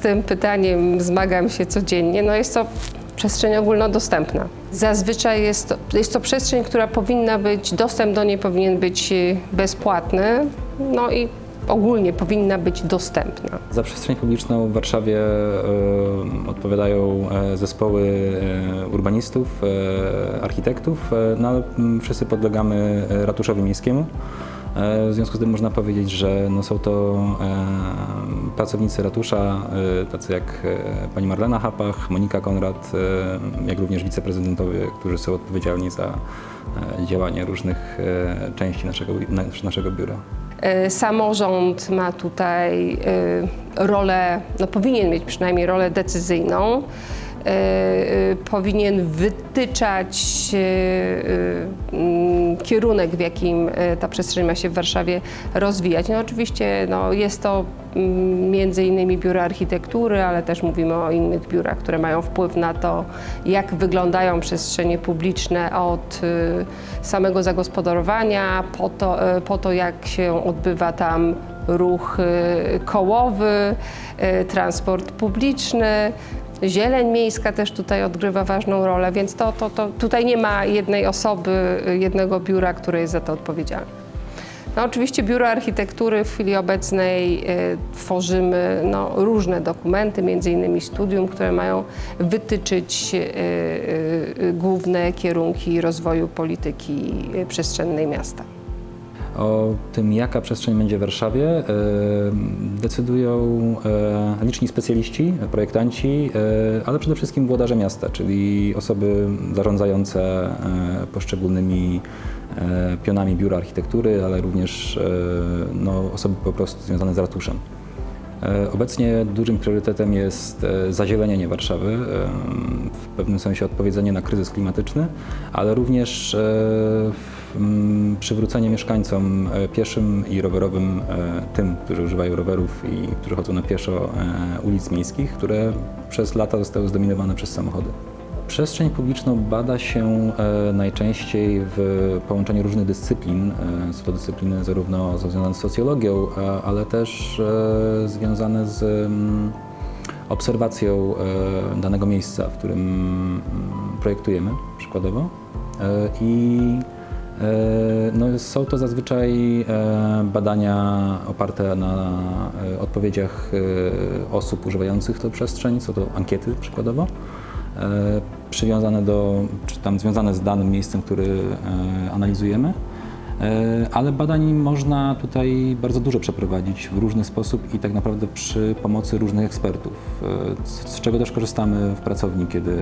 tym pytaniem zmagam się codziennie. No jest to przestrzeń ogólnodostępna. Zazwyczaj jest to, jest to przestrzeń, która powinna być, dostęp do niej powinien być y, bezpłatny, no i ogólnie powinna być dostępna. Za przestrzeń publiczną w Warszawie e, odpowiadają e, zespoły e, urbanistów, e, architektów, no mm, wszyscy podlegamy ratuszowi miejskiemu. E, W związku z tym można powiedzieć, że no są to e, pracownicy ratusza, e, tacy jak pani Marlena Hapach, Monika Konrad, jak również wiceprezydentowie, którzy są odpowiedzialni za działanie różnych części naszego, na- naszego biura. Samorząd ma tutaj rolę, no powinien mieć przynajmniej rolę decyzyjną. Y, y, Powinien wytyczać y, kierunek, w jakim ta przestrzeń ma się w Warszawie rozwijać. No oczywiście no, jest to mm, między innymi biura architektury, ale też mówimy o innych biurach, które mają wpływ na to, jak wyglądają przestrzenie publiczne od samego zagospodarowania, po to, po to jak się odbywa tam ruch kołowy, transport publiczny. Zieleń miejska też tutaj odgrywa ważną rolę, więc to, to, to tutaj nie ma jednej osoby, y, jednego biura, które jest za to odpowiedzialne. No, oczywiście Biuro Architektury w chwili obecnej y, tworzymy no, różne dokumenty, między innymi studium, które mają wytyczyć y, y, y, główne kierunki rozwoju polityki y, przestrzennej miasta. O tym, jaka przestrzeń będzie w Warszawie, e, decydują e, liczni specjaliści, projektanci, e, ale przede wszystkim włodarze miasta, czyli osoby zarządzające poszczególnymi pionami biura architektury, ale również no, osoby po prostu związane z ratuszem. E, Obecnie dużym priorytetem jest e, zazielenienie Warszawy, e, w pewnym sensie odpowiedzenie na kryzys klimatyczny, ale również e, w- m, przywrócenie mieszkańcom pieszym i rowerowym, tym, którzy używają rowerów i którzy chodzą na pieszo ulic miejskich, które przez lata zostały zdominowane przez samochody. Przestrzeń publiczną bada się e, najczęściej w połączeniu różnych dyscyplin. E, Są to dyscypliny zarówno związane z socjologią, a- ale też e, związane z mm, obserwacją e, danego miejsca, w którym mm, projektujemy przykładowo. E, I e, no, są to zazwyczaj e, badania oparte na e, odpowiedziach e, osób używających tę przestrzeń, są to ankiety przykładowo e, przywiązane do, czy tam związane z danym miejscem, który e, analizujemy. E, Ale badań można tutaj bardzo dużo przeprowadzić w różny sposób i tak naprawdę przy pomocy różnych ekspertów, e, z czego też korzystamy w pracowni, kiedy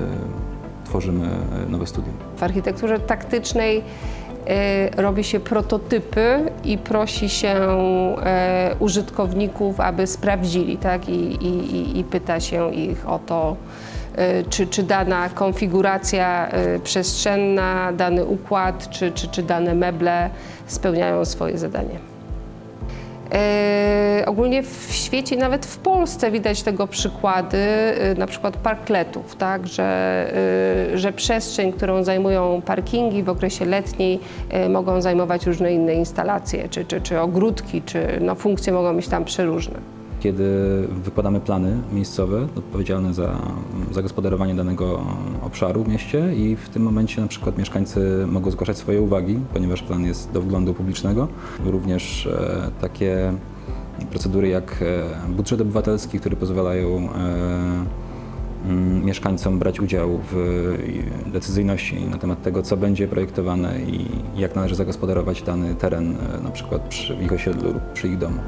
tworzymy e, nowe studium. W architekturze taktycznej robi się prototypy i prosi się e, użytkowników, aby sprawdzili, tak? I, i, i- pyta się ich o to, e, czy, czy dana konfiguracja przestrzenna, dany układ, czy, czy, czy dane meble spełniają swoje zadanie. E, ogólnie w świecie, nawet w Polsce widać tego przykłady, e, na przykład parkletów, tak, że, e, że przestrzeń, którą zajmują parkingi w okresie letniej e, mogą zajmować różne inne instalacje, czy, czy, czy ogródki, czy no, funkcje mogą być tam przeróżne. Kiedy wykładamy plany miejscowe odpowiedzialne za zagospodarowanie danego obszaru w mieście i w tym momencie na przykład mieszkańcy mogą zgłaszać swoje uwagi, ponieważ plan jest do wglądu publicznego. Również e, takie procedury jak e, budżet obywatelski, które pozwalają e, mm, mieszkańcom brać udział w decyzyjności na temat tego, co będzie projektowane i jak należy zagospodarować dany teren, na przykład przy ich osiedlu lub przy ich domu.